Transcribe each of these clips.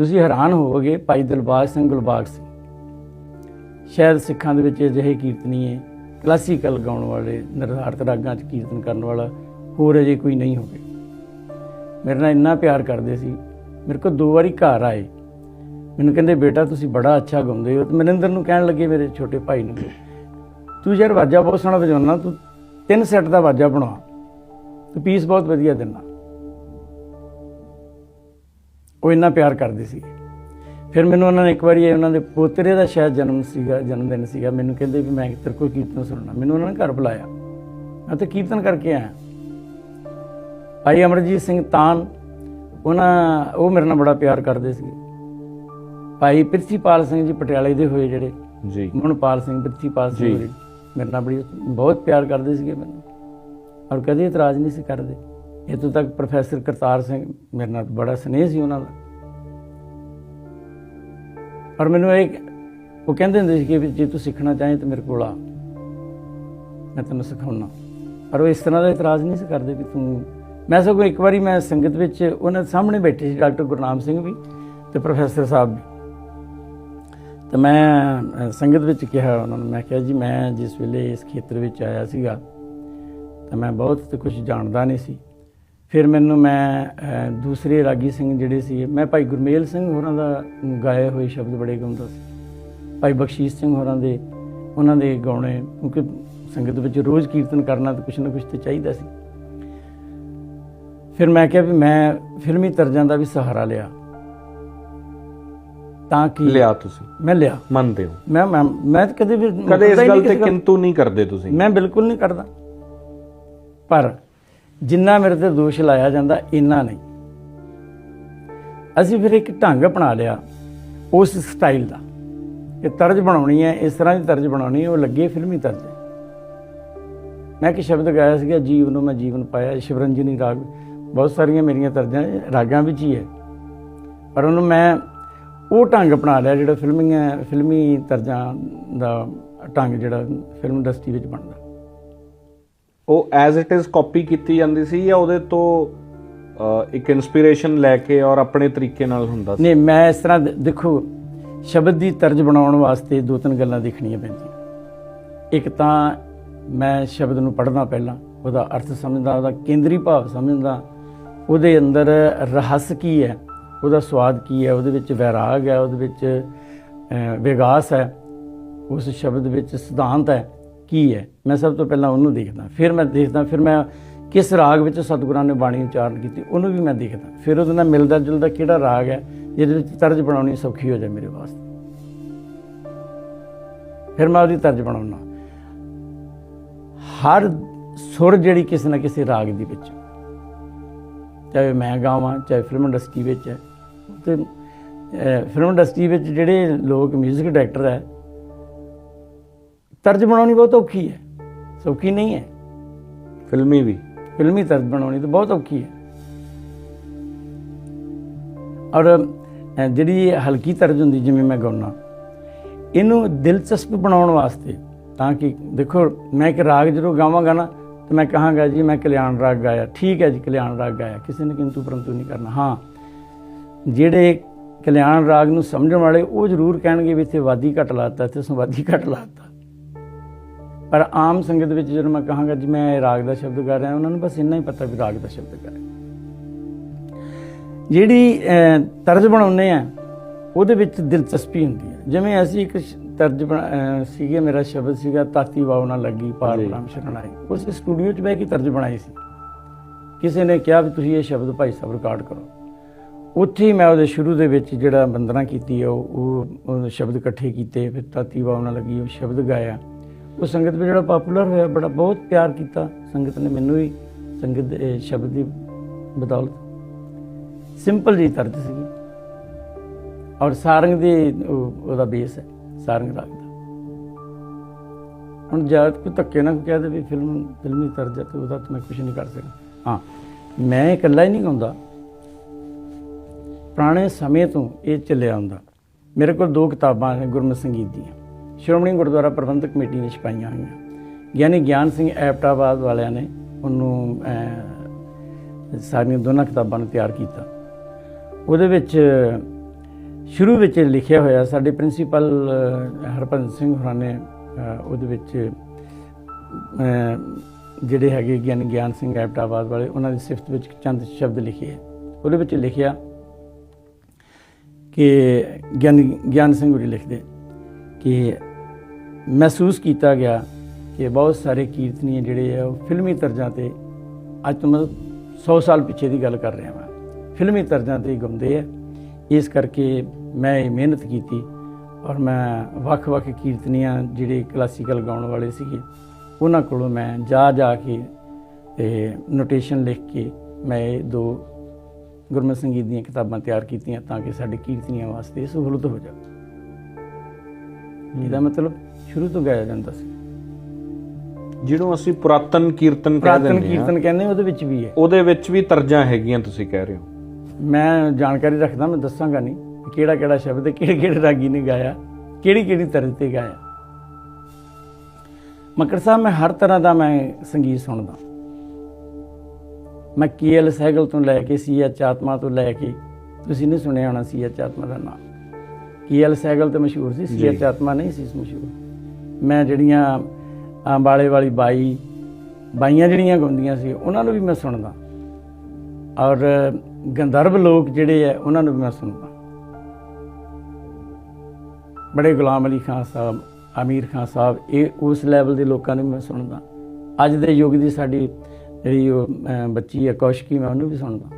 ਤੁਸੀਂ ਹੈਰਾਨ ਹੋਵੋਗੇ ਭਾਈ ਦਿਲਬਾਗ ਸਿੰਘ ਗੁਲਬਾਗ ਸਿੰਘ। ਸ਼ਾਇਦ ਸਿੱਖਾਂ ਦੇ ਵਿੱਚ ਅਜਿਹੇ ਕੀਰਤਨੀ ਹੈ ਕਲਾਸੀਕਲ ਗਾਉਣ ਵਾਲੇ, ਨਿਰਧਾਰਤ ਰਾਗਾਂ 'ਚ ਕੀਰਤਨ ਕਰਨ ਵਾਲਾ ਹੋਰ ਅਜੇ ਕੋਈ ਨਹੀਂ ਹੋਵੇ। ਮੇਰੇ ਨਾਲ ਇੰਨਾ ਪਿਆਰ ਕਰਦੇ ਸੀ, ਮੇਰੇ ਕੋਲ ਦੋ ਵਾਰੀ ਘਰ ਆਏ। ਮੈਨੂੰ ਕਹਿੰਦੇ, ਬੇਟਾ, ਤੁਸੀਂ ਬੜਾ ਅੱਛਾ ਗਾਉਂਦੇ ਹੋ। ਤੇ ਮਨਿੰਦਰ ਨੂੰ ਕਹਿਣ ਲੱਗੇ ਮੇਰੇ ਛੋਟੇ ਭਾਈ ਨੂੰ, ਤੂੰ ਯਾਰ ਵਾਜਾ ਬਹੁਤ ਸੋਹਣਾ ਵਜਾਉਣਾ, ਤੂੰ ਤਿੰਨ ਸੈੱਟ ਦਾ ਵਾਜਾ ਬਣਾ ਤੂੰ ਪੀਸ ਬਹੁਤ ਵਧੀਆ ਦਿੰਦਾ। ਉਹ ਇੰਨਾ ਪਿਆਰ ਕਰਦੇ ਸੀ। ਫਿਰ ਮੈਨੂੰ ਉਹਨਾਂ ਨੇ ਇੱਕ ਵਾਰੀ ਉਹਨਾਂ ਦੇ ਪੋਤਰੇ ਦਾ ਸ਼ਾਇਦ ਜਨਮ ਸੀਗਾ ਜਨਮ ਦਿਨ ਸੀਗਾ ਮੈਨੂੰ ਕਹਿੰਦੇ ਵੀ ਮੈਂ ਤੇਰੇ ਕੋਲ ਕੀਰਤਨ ਸੁਣਨਾ। ਮੈਨੂੰ ਉਹਨਾਂ ਨੇ ਘਰ ਬੁਲਾਇਆ। ਮੈਂ ਤੇ ਕੀਰਤਨ ਕਰਕੇ ਆਇਆ। ਭਾਈ ਅਮਰਜੀਤ ਸਿੰਘ ਤਾਨ ਉਹਨਾਂ ਉਹ ਮੇਰੇ ਨਾਲ ਬੜਾ ਪਿਆਰ ਕਰਦੇ ਸੀ ਭਾਈ ਪ੍ਰਿਥੀਪਾਲ ਸਿੰਘ ਜੀ ਪਟਿਆਲੇ ਦੇ ਹੋਏ ਜਿਹੜੇ। ਜੀ। ਮਨਪਾਲ ਸਿੰਘ ਪ੍ਰਿਥੀਪਾਲ ਸਿੰਘ ਜੀ। ਮੇਰੇ ਨਾਲ ਬੜੀ ਬਹੁਤ ਪਿਆਰ ਕਰਦੇ ਸੀਗੇ ਮੈਨੂੰ। ਔਰ ਕਦੇ ਇਤਰਾਜ਼ ਨਹੀਂ ਸੀ ਕਰਦੇ। ਇੱਥੋਂ ਤੱਕ ਪ੍ਰੋਫੈਸਰ ਕਰਤਾਰ ਸਿੰਘ ਮੇਰੇ ਨਾਲ ਬੜਾ ਸਨੇਹ ਸੀ ਉਹਨਾਂ ਦਾ। ਪਰ ਮੈਨੂੰ ਇਹ ਉਹ ਕਹਿੰਦੇ ਹੁੰਦੇ ਸੀ ਕਿ ਜੇ ਤੂੰ ਸਿੱਖਣਾ ਚਾਹੇ ਤਾਂ ਮੇਰੇ ਕੋਲ ਆ। ਮੈਂ ਤੈਨੂੰ ਸਿਖਾਉਣਾ। ਪਰ ਉਹ ਇਸ ਤਰ੍ਹਾਂ ਦਾ ਇਤਰਾਜ਼ ਨਹੀਂ ਸੀ ਕਰਦੇ ਕਿ ਤੂੰ ਮੈਂ ਸਗੋਂ ਇੱਕ ਵਾਰੀ ਮੈਂ ਸੰਗਤ ਵਿੱਚ ਉਹਨਾਂ ਸਾਹਮਣੇ ਬੈਠੇ ਸੀ, ਡਾਕਟਰ ਗੁਰਨਾਮ ਸਿੰਘ ਵੀ ਤੇ ਪ੍ਰੋਫੈਸਰ ਸਾਹਿਬ ਵੀ। ਤੇ ਮੈਂ ਸੰਗਤ ਵਿੱਚ ਕਿਹਾ ਉਹਨਾਂ ਨੂੰ, ਮੈਂ ਕਿਹਾ ਜੀ, ਮੈਂ ਜਿਸ ਵੇਲੇ ਇਸ ਖੇਤਰ ਵਿੱਚ ਆਇਆ ਸੀਗਾ ਤਾਂ ਮੈਂ ਬਹੁਤ ਤੇ ਕੁਝ ਜਾਣਦਾ ਨਹੀਂ ਸੀ। ਫਿਰ ਮੈਨੂੰ ਮੈਂ ਦੂਸਰੇ ਰਾਗੀ ਸਿੰਘ ਜਿਹੜੇ ਸੀ ਮੈਂ ਭਾਈ ਗੁਰਮੇਲ ਸਿੰਘ ਹੋਰਾਂ ਦਾ ਗਾਏ ਹੋਏ ਸ਼ਬਦ ਬੜੇ ਗਾਉਂਦਾ ਸੀ। ਭਾਈ ਬਖਸ਼ੀਸ਼ ਸਿੰਘ ਹੋਰਾਂ ਦੇ ਉਹਨਾਂ ਦੇ ਗਾਉਣੇ ਕਿਉਂਕਿ ਸੰਗਤ ਵਿੱਚ ਰੋਜ਼ ਕੀਰਤਨ ਕਰਨਾ ਤਾਂ ਕੁਝ ਨਾ ਕੁਝ ਤੇ ਚਾਹੀਦਾ ਸੀ। ਫਿਰ ਮੈਂ ਕਿਹਾ ਵੀ ਮੈਂ ਫਿਲਮੀ ਤਰਜ਼ਾਂ ਦਾ ਵੀ ਸਹਾਰਾ ਲਿਆ। ਤਾਂ ਕਿ ਲਿਆ ਤੁਸੀਂ? ਮੈਂ ਲਿਆ। ਮੰਨਦੇ ਹੋ? ਮੈਂ ਮੈਂ ਕਦੇ ਵੀ ਕਦੇ ਇਸ ਗੱਲ ਤੇ ਕਿੰਤੂ ਨਹੀਂ ਕਰਦੇ ਤੁਸੀਂ। ਮੈਂ ਬਿਲਕੁਲ ਨਹੀਂ ਕਰਦਾ। ਪਰ ਜਿੰਨਾ ਮੇਰੇ ਤੇ ਦੋਸ਼ ਲਾਇਆ ਜਾਂਦਾ, ਇੰਨਾ ਨਹੀਂ। ਅਸੀਂ ਫਿਰ ਇੱਕ ਢੰਗ ਅਪਣਾ ਲਿਆ ਉਸ ਸਟਾਈਲ ਦਾ। ਇਹ ਤਰਜ ਬਣਾਉਣੀ ਹੈ, ਇਸ ਤਰ੍ਹਾਂ ਦੀ ਤਰਜ ਬਣਾਉਣੀ ਹੈ, ਉਹ ਲੱਗੇ ਫਿਲਮੀ ਤਰਜ। ਮੈਂ ਇੱਕ ਸ਼ਬਦ ਗਾਇਆ ਸੀਗਾ, ਜੀਵ ਨੂੰ ਮੈਂ ਜੀਵਨ ਪਾਇਆ, ਸ਼ਿਵਰੰਜਨੀ ਰਾਗ। ਬਹੁਤ ਸਾਰੀਆਂ ਮੇਰੀਆਂ ਤਰਜਾਂ, ਰਾਗਾਂ ਵਿੱਚ ਹੀ ਹੈ। ਪਰ ਉਹਨੂੰ ਮੈਂ ਉਹ ਢੰਗ ਅਪਣਾ ਲਿਆ ਜਿਹੜਾ ਫਿਲਮੀਆਂ, ਫਿਲਮੀ ਤਰਜਾਂ ਦਾ ਢੰਗ ਜਿਹੜਾ ਫਿਲਮ ਇੰਡਸਟਰੀ ਵਿੱਚ ਬਣਦਾ। ਉਹ ਐਜ਼ ਇਟ ਇਜ਼ ਕਾਪੀ ਕੀਤੀ ਜਾਂਦੀ ਸੀ ਜਾਂ ਉਹਦੇ ਤੋਂ ਇੱਕ ਇਨਸਪੀਰੇਸ਼ਨ ਲੈ ਕੇ ਔਰ ਆਪਣੇ ਤਰੀਕੇ ਨਾਲ ਹੁੰਦਾ ਸੀ? ਨਹੀਂ, ਮੈਂ ਇਸ ਤਰ੍ਹਾਂ ਦੇਖੋ, ਸ਼ਬਦ ਦੀ ਤਰਜ ਬਣਾਉਣ ਵਾਸਤੇ ਦੋ ਤਿੰਨ ਗੱਲਾਂ ਦੇਖਣੀਆਂ ਪੈਂਦੀਆਂ। ਇੱਕ ਤਾਂ ਮੈਂ ਸ਼ਬਦ ਨੂੰ ਪੜ੍ਹਦਾ ਪਹਿਲਾਂ, ਉਹਦਾ ਅਰਥ ਸਮਝਦਾ, ਉਹਦਾ ਕੇਂਦਰੀ ਭਾਵ ਸਮਝਦਾ, ਉਹਦੇ ਅੰਦਰ ਰਹੱਸ ਕੀ ਹੈ, ਉਹਦਾ ਸਵਾਦ ਕੀ ਹੈ, ਉਹਦੇ ਵਿੱਚ ਵੈਰਾਗ ਹੈ, ਉਹਦੇ ਵਿੱਚ ਵਿਗਾਸ ਹੈ, ਉਸ ਸ਼ਬਦ ਵਿੱਚ ਸਿਧਾਂਤ ਹੈ। ਕੀ ਹੈ? ਮੈਂ ਸਭ ਤੋਂ ਪਹਿਲਾਂ ਉਹਨੂੰ ਦੇਖਦਾ। ਫਿਰ ਮੈਂ ਦੇਖਦਾ, ਫਿਰ ਮੈਂ ਕਿਸ ਰਾਗ ਵਿੱਚ ਸਤਿਗੁਰਾਂ ਨੇ ਬਾਣੀ ਉਚਾਰਨ ਕੀਤੀ, ਉਹਨੂੰ ਵੀ ਮੈਂ ਦੇਖਦਾ। ਫਿਰ ਉਹਦੇ ਨਾਲ ਮਿਲਦਾ ਜੁਲਦਾ ਕਿਹੜਾ ਰਾਗ ਹੈ, ਜਿਹਦੇ ਵਿੱਚ ਤਰਜ ਬਣਾਉਣੀ ਸੌਖੀ ਹੋ ਜਾਏ ਮੇਰੇ ਵਾਸਤੇ। ਫਿਰ ਮੈਂ ਉਹਦੀ ਤਰਜ ਬਣਾਉਣਾ। ਹਰ ਸੁਰ ਜਿਹੜੀ ਕਿਸੇ ਨਾ ਕਿਸੇ ਰਾਗ ਦੀ ਵਿੱਚ ਚਾਹੇ ਮੈਂ ਗਾਵਾਂ, ਚਾਹੇ ਫਿਲਮ ਇੰਡਸਟਰੀ ਵਿੱਚ ਹੈ। ਤੇ ਫਿਲਮ ਇੰਡਸਟਰੀ ਵਿੱਚ ਜਿਹੜੇ ਲੋਕ 뮤직 ਡਾਇਰੈਕਟਰ ਹੈ ਤਰਜ ਬਣਾਉਣੀ ਬਹੁਤ ਔਖੀ ਹੈ। ਸੌਖੀ ਨਹੀਂ ਹੈ। ਫਿਲਮੀ ਵੀ। ਫਿਲਮੀ ਤਰਜ ਬਣਾਉਣੀ ਤਾਂ ਬਹੁਤ ਔਖੀ ਹੈ। ਔਰ ਜਿਹੜੀ ਹਲਕੀ ਤਰਜ ਹੁੰਦੀ ਜਿਵੇਂ ਮੈਂ ਗਾਉਣਾ ਇਹਨੂੰ ਦਿਲਚਸਪ ਬਣਾਉਣ ਵਾਸਤੇ ਤਾਂ ਕਿ ਦੇਖੋ ਮੈਂ ਇੱਕ ਰਾਗ ਜਦੋਂ ਗਾਵਾਂਗਾ ਨਾ ਤੇ ਮੈਂ ਕਹਾਂਗਾ ਜੀ ਮੈਂ ਕਲਿਆਣ ਰਾਗ ਗਾਇਆ। ਠੀਕ ਹੈ ਜੀ ਕਲਿਆਣ ਰਾਗ ਗਾਇਆ। ਕਿਸੇ ਨੇ ਕਿੰਤੂ ਪਰੰਤੂ ਨਹੀਂ ਕਰਨਾ। ਹਾਂ ਜਿਹੜੇ ਕਲਿਆਣ ਰਾਗ ਨੂੰ ਸਮਝਣ ਵਾਲੇ ਉਹ ਜ਼ਰੂਰ ਕਹਿਣਗੇ ਵੀ ਇੱਥੇ ਵਾਦੀ ਘਟ ਲਾਤਾ ਇੱਥੇ ਸੰਵਾਦੀ ਘਟ ਲਾਤਾ ਪਰ ਆਮ ਸੰਗਤ ਵਿੱਚ ਜਦੋਂ ਮੈਂ ਕਹਾਂਗਾ ਜੀ ਮੈਂ ਇਹ ਰਾਗ ਦਾ ਸ਼ਬਦ ਗਾ ਰਿਹਾ ਉਹਨਾਂ ਨੂੰ ਬਸ ਇੰਨਾ ਹੀ ਪਤਾ ਵੀ ਰਾਗ ਦਾ ਸ਼ਬਦ ਗਾ ਰਿਹਾ। ਜਿਹੜੀ ਤਰਜ ਬਣਾਉਂਦੇ ਆ ਉਹਦੇ ਵਿੱਚ ਦਿਲਚਸਪੀ ਹੁੰਦੀ ਹੈ। ਜਿਵੇਂ ਅਸੀਂ ਇੱਕ ਤਰਜ ਸੀਗੇ ਮੇਰਾ ਸ਼ਬਦ ਸੀਗਾ ਤਾਤੀ ਵਾਉ ਨਾ ਲੱਗੀ ਪਾਰ। ਬ੍ਰਹਮ ਸ਼ਰਨ ਆਈ ਉਸ ਸਟੂਡੀਓ 'ਚ ਬਹਿ ਕੇ ਤਰਜ ਬਣਾਈ ਸੀ। ਕਿਸੇ ਨੇ ਕਿਹਾ ਵੀ ਤੁਸੀਂ ਇਹ ਸ਼ਬਦ ਭਾਈ ਸਾਹਿਬ ਰਿਕਾਰਡ ਕਰੋ। ਉੱਥੇ ਹੀ ਮੈਂ ਉਹਦੇ ਸ਼ੁਰੂ ਦੇ ਵਿੱਚ ਜਿਹੜਾ ਬੰਦਨਾ ਕੀਤੀ ਉਹ ਉਹ ਸ਼ਬਦ ਇਕੱਠੇ ਕੀਤੇ ਫਿਰ ਤਾਤੀ ਵਾਉ ਨਾ ਲੱਗੀ ਉਹ ਸ਼ਬਦ ਗਾਇਆ। ਉਹ ਸੰਗਤ ਵਿੱਚ ਜਿਹੜਾ ਪਪੂਲਰ ਹੋਇਆ, ਬੜਾ ਬਹੁਤ ਪਿਆਰ ਕੀਤਾ। ਸੰਗਤ ਨੇ ਮੈਨੂੰ ਵੀ ਸੰਗਤ ਦੇ ਸ਼ਬਦ ਦੀ ਬਦੌਲਤ ਸਿੰਪਲ ਜੀ ਤਰਜ ਸੀਗੀ। ਔਰ ਸਾਰੰਗ ਦੀ ਉਹਦਾ ਬੇਸ ਹੈ, ਸਾਰੰਗ ਰਾਗ ਦਾ। ਹੁਣ ਜਦ ਕੋਈ ਧੱਕੇ ਨਾਲ ਕਹਿ ਦੇ ਵੀ ਫਿਲਮ, ਫਿਲਮੀ ਤਰਜ ਹੈ, ਤੇ ਉਹਦਾ ਤਾਂ ਮੈਂ ਕੁਝ ਨਹੀਂ ਕਰ ਸਕਦਾ। ਹਾਂ, ਮੈਂ ਇਕੱਲਾ ਹੀ ਨਹੀਂ ਗਾਉਂਦਾ। ਪੁਰਾਣੇ ਸਮੇਂ ਤੋਂ ਇਹ ਚੱਲਿਆ ਹੁੰਦਾ ਮੇਰੇ ਕੋਲ ਦੋ ਕਿਤਾਬਾਂ ਨੇ ਗੁਰਮਤਿ ਸੰਗੀਤ ਦੀਆਂ। ਸ਼੍ਰੋਮਣੀ ਗੁਰਦੁਆਰਾ ਪ੍ਰਬੰਧਕ ਕਮੇਟੀ ਨੇ ਛਪਾਈਆਂ ਹੋਈਆਂ। ਗਿਆਨੀ ਗਿਆਨ ਸਿੰਘ ਐਪਟਾਬਾਦ ਵਾਲਿਆਂ ਨੇ ਉਹਨੂੰ ਸਾਰੀਆਂ ਦੋਨਾਂ ਕਿਤਾਬਾਂ ਨੂੰ ਤਿਆਰ ਕੀਤਾ। ਉਹਦੇ ਵਿੱਚ ਸ਼ੁਰੂ ਵਿੱਚ ਲਿਖਿਆ ਹੋਇਆ, ਸਾਡੇ ਪ੍ਰਿੰਸੀਪਲ ਹਰਪੰਤ ਸਿੰਘ ਹੋਰਾਂ ਨੇ ਉਹਦੇ ਵਿੱਚ ਜਿਹੜੇ ਹੈਗੇ ਗਿਆਨ ਗਿਆਨ ਸਿੰਘ ਐਬਟਾਬਾਦ ਵਾਲੇ, ਉਹਨਾਂ ਦੀ ਸਿਫਤ ਵਿੱਚ ਚੰਦ ਸ਼ਬਦ ਲਿਖੇ ਹੈ। ਉਹਦੇ ਵਿੱਚ ਲਿਖਿਆ ਕਿ ਗਿਆਨ ਗਿਆਨ ਸਿੰਘ ਹੋਰੀ ਲਿਖਦੇ ਕਿ ਮਹਿਸੂਸ ਕੀਤਾ ਗਿਆ ਕਿ ਬਹੁਤ ਸਾਰੇ ਕੀਰਤਨੀਏ ਜਿਹੜੇ ਆ ਉਹ ਫਿਲਮੀ ਤਰਜ਼ਾਂ ਤੇ ਅੱਜ ਤੋਂ ਮੈਂ 100 ਸਾਲ ਪਿੱਛੇ ਦੀ ਗੱਲ ਕਰ ਰਿਹਾ ਹਾਂ ਫਿਲਮੀ ਤਰਜ਼ਾਂ ਤੇ ਗਾਉਂਦੇ ਆ। ਇਸ ਕਰਕੇ ਮੈਂ ਇਹ ਮਿਹਨਤ ਕੀਤੀ ਔਰ ਮੈਂ ਵੱਖ-ਵੱਖ ਕੀਰਤਨੀਆਂ ਜਿਹੜੇ ਕਲਾਸੀਕਲ ਗਾਉਣ ਵਾਲੇ ਸੀਗੇ ਉਹਨਾਂ ਕੋਲੋਂ ਮੈਂ ਜਾ ਜਾ ਕੇ ਤੇ ਨੋਟੇਸ਼ਨ ਲਿਖ ਕੇ ਮੈਂ ਇਹ ਦੋ ਗੁਰਮਤਿ ਸੰਗੀਤ ਦੀਆਂ ਕਿਤਾਬਾਂ ਤਿਆਰ ਕੀਤੀਆਂ ਤਾਂ ਕਿ ਸਾਡੇ ਕੀਰਤਨੀਆਂ ਵਾਸਤੇ ਸਹੂਲਤ ਹੋ ਜਾਵੇ। ਇਹਦਾ ਮਤਲਬ ਸ਼ੁਰੂ ਤੋਂ ਗਾਇਆ ਜਾਂਦਾ ਸੀ। ਜਿਹਨੂੰ ਅਸੀਂ ਪੁਰਾਤਨ ਕੀਰਤਨ ਕਹਿ ਪ੍ਰਾਤਨ ਦਿੰਦੇ ਹਾਂ। ਕੀਰਤਨ ਕਹਿੰਦੇ ਉਹਦੇ ਵਿੱਚ ਵੀ ਹੈ। ਉਹਦੇ ਵਿੱਚ ਵੀ ਤਰਜਾਂ ਹੈਗੀਆਂ ਤੁਸੀਂ ਕਹਿ ਰਹੇ ਹੋ। ਮੈਂ ਜਾਣਕਾਰੀ ਰੱਖਦਾ ਮੈਂ ਦੱਸਾਂਗਾ ਨਹੀਂ ਕਿਹੜਾ ਕਿਹੜਾ ਸ਼ਬਦ ਹੈ ਕਿਹੜੇ ਕਿਹੜੇ ਰਾਗੀ ਨੇ ਗਾਇਆ ਕਿਹੜੀ ਕਿਹੜੀ ਤਰਜ਼ ਤੇ ਗਾਇਆ। ਮੱਕੜ ਸਾਹਿਬ ਮੈਂ ਹਰ ਤਰ੍ਹਾਂ ਦਾ ਮੈਂ ਸੰਗੀਤ ਸੁਣਦਾ। ਮੈਂ ਕੇਐਲ ਸਹਿਗਲ ਤੋਂ ਲੈ ਕੇ ਸੀਐਚ ਆਤਮਾ ਤੋਂ ਲੈ ਕੇ ਤੁਸੀਂ ਨਹੀਂ ਸੁਣਿਆ ਹੋਣਾ ਸੀਐਚ ਆਤਮਾ ਦਾ ਨਾਮ। ਕੇਐਲ ਸਹਿਗਲ ਤੇ ਮਸ਼ਹੂਰ ਸੀ ਸੀਐਚ ਆਤਮਾ ਨਹੀਂ ਸੀ ਮਸ਼ਹੂਰ। ਮੈਂ ਜਿਹੜੀਆਂ ਅੰਬਾਲੇ ਵਾਲੀ ਬਾਈ, ਬਾਈਆਂ ਜਿਹੜੀਆਂ ਗਾਉਂਦੀਆਂ ਸੀ, ਉਹਨਾਂ ਨੂੰ ਵੀ ਮੈਂ ਸੁਣਦਾ। ਔਰ ਗੰਧਰਵ ਲੋਕ ਜਿਹੜੇ ਆ ਉਹਨਾਂ ਨੂੰ ਵੀ ਮੈਂ ਸੁਣਦਾ। ਬੜੇ ਗੁਲਾਮ ਅਲੀ ਖਾਨ ਸਾਹਿਬ, ਅਮੀਰ ਖਾਨ ਸਾਹਿਬ, ਇਹ ਉਸ ਲੈਵਲ ਦੇ ਲੋਕਾਂ ਨੂੰ ਮੈਂ ਸੁਣਦਾ। ਅੱਜ ਦੇ ਯੁੱਗ ਦੀ ਸਾਡੀ ਜਿਹੜੀ ਉਹ ਬੱਚੀ ਹੈ ਕੌਸ਼ਕੀ, ਮੈਂ ਉਹਨੂੰ ਵੀ ਸੁਣਦਾ।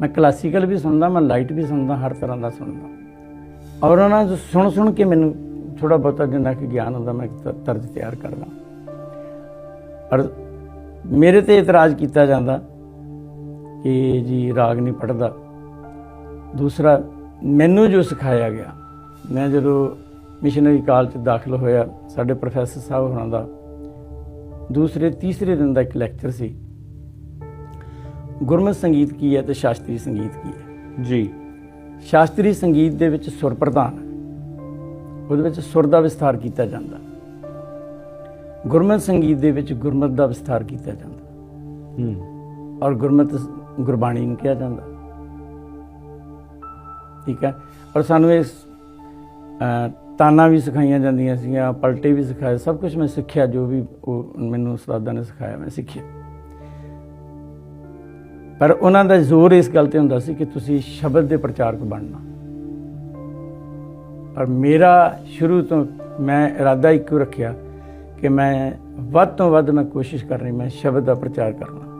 ਮੈਂ ਕਲਾਸੀਕਲ ਵੀ ਸੁਣਦਾ, ਮੈਂ ਲਾਈਟ ਵੀ ਸੁਣਦਾ, ਹਰ ਤਰ੍ਹਾਂ ਦਾ ਸੁਣਦਾ। ਔਰ ਉਹਨਾਂ ਨੂੰ ਸੁਣ ਸੁਣ ਕੇ ਮੈਨੂੰ ਥੋੜਾ ਬਹੁਤਾ ਜਿੰਨਾ ਕਿ ਗਿਆਨ ਹੁੰਦਾ ਮੈਂ ਤਰਜ਼ ਤਿਆਰ ਕਰਦਾ। ਔਰ ਮੇਰੇ ਤੇ ਇਤਰਾਜ਼ ਕੀਤਾ ਜਾਂਦਾ ਕਿ ਜੀ ਰਾਗ ਨਹੀਂ ਪੜਦਾ ਦੂਸਰਾ ਮੈਨੂੰ ਜੋ ਸਿਖਾਇਆ ਗਿਆ ਮੈਂ ਜਦੋਂ ਮਿਸ਼ਨਰੀ ਕਾਲ ਚ ਦਾਖਲ ਹੋਇਆ ਸਾਡੇ ਪ੍ਰੋਫੈਸਰ ਸਾਹਿਬ ਹੋਣਾ ਦਾ ਦੂਸਰੇ ਤੀਸਰੇ ਦਿਨ ਦਾ ਇੱਕ ਲੈਕਚਰ ਸੀ। ਗੁਰਮਤਿ ਸੰਗੀਤ ਕੀ ਹੈ ਤੇ ਸ਼ਾਸਤਰੀ ਸੰਗੀਤ ਕੀ ਹੈ? ਜੀ। ਸ਼ਾਸਤਰੀ ਸੰਗੀਤ ਦੇ ਵਿੱਚ ਸੁਰ ਪ੍ਰਧਾਨ ਉਹਦੇ ਵਿੱਚ ਸੁਰ ਦਾ ਵਿਸਥਾਰ ਕੀਤਾ ਜਾਂਦਾ। ਗੁਰਮਤਿ ਸੰਗੀਤ ਦੇ ਵਿੱਚ ਗੁਰਮਤਿ ਦਾ ਵਿਸਥਾਰ ਕੀਤਾ ਜਾਂਦਾ। ਹੂੰ। ਔਰ ਗੁਰਮਤਿ ਗੁਰਬਾਣੀ ਨੂੰ ਕਿਹਾ ਜਾਂਦਾ। ਠੀਕ ਹੈ? ਔਰ ਸਾਨੂੰ ਇਸ ਤਾਨਾਂ ਵੀ ਸਿਖਾਈਆਂ ਜਾਂਦੀਆਂ ਸੀਗੀਆਂ ਪਲਟੇ ਵੀ ਸਿਖਾਏ ਸਭ ਕੁਝ ਮੈਂ ਸਿੱਖਿਆ ਜੋ ਵੀ ਉਹ ਮੈਨੂੰ ਉਸਤਾਦਾਂ ਨੇ ਸਿਖਾਇਆ ਮੈਂ ਸਿੱਖਿਆ। ਪਰ ਉਹਨਾਂ ਦਾ ਜ਼ੋਰ ਇਸ ਗੱਲ ਤੇ ਹੁੰਦਾ ਸੀ ਕਿ ਤੁਸੀਂ ਸ਼ਬਦ ਦੇ ਪ੍ਰਚਾਰਕ ਬਣਨਾ। ਪਰ ਮੇਰਾ ਸ਼ੁਰੂ ਤੋਂ ਮੈਂ ਇਰਾਦਾ ਇੱਕੋ ਰੱਖਿਆ ਕਿ ਮੈਂ ਵੱਧ ਤੋਂ ਵੱਧ ਮੈਂ ਕੋਸ਼ਿਸ਼ ਕਰਨੀ ਮੈਂ ਸ਼ਬਦ ਦਾ ਪ੍ਰਚਾਰ ਕਰਨਾ।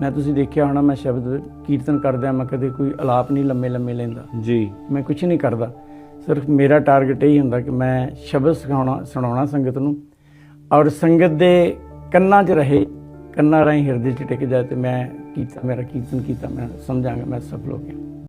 ਮੈਂ ਤੁਸੀਂ ਦੇਖਿਆ ਹੋਣਾ ਮੈਂ ਸ਼ਬਦ ਕੀਰਤਨ ਕਰਦਿਆਂ ਮੈਂ ਕਦੇ ਕੋਈ ਆਲਾਪ ਨਹੀਂ ਲੰਮੇ ਲੰਮੇ ਲੈਂਦਾ। ਜੀ। ਮੈਂ ਕੁਝ ਨਹੀਂ ਕਰਦਾ। ਸਿਰਫ ਮੇਰਾ ਟਾਰਗੇਟ ਇਹ ਹੁੰਦਾ ਕਿ ਮੈਂ ਸ਼ਬਦ ਸਿਖਾਉਣਾ ਸੁਣਾਉਣਾ ਸੰਗਤ ਨੂੰ ਔਰ ਸੰਗਤ ਦੇ ਕੰਨਾਂ 'ਚ ਰਹੇ ਕੰਨਾਂ ਰਾਹੀਂ ਹਿਰਦੇ 'ਚ ਟਿਕ ਜਾਏ ਤੇ ਮੈਂ ਕੀਤਾ ਮੇਰਾ ਕੀਰਤਨ ਕੀਤਾ ਮੈਂ ਸਮਝਾਂਗਾ ਮੈਂ ਸਫਲ ਹੋ ਗਿਆ।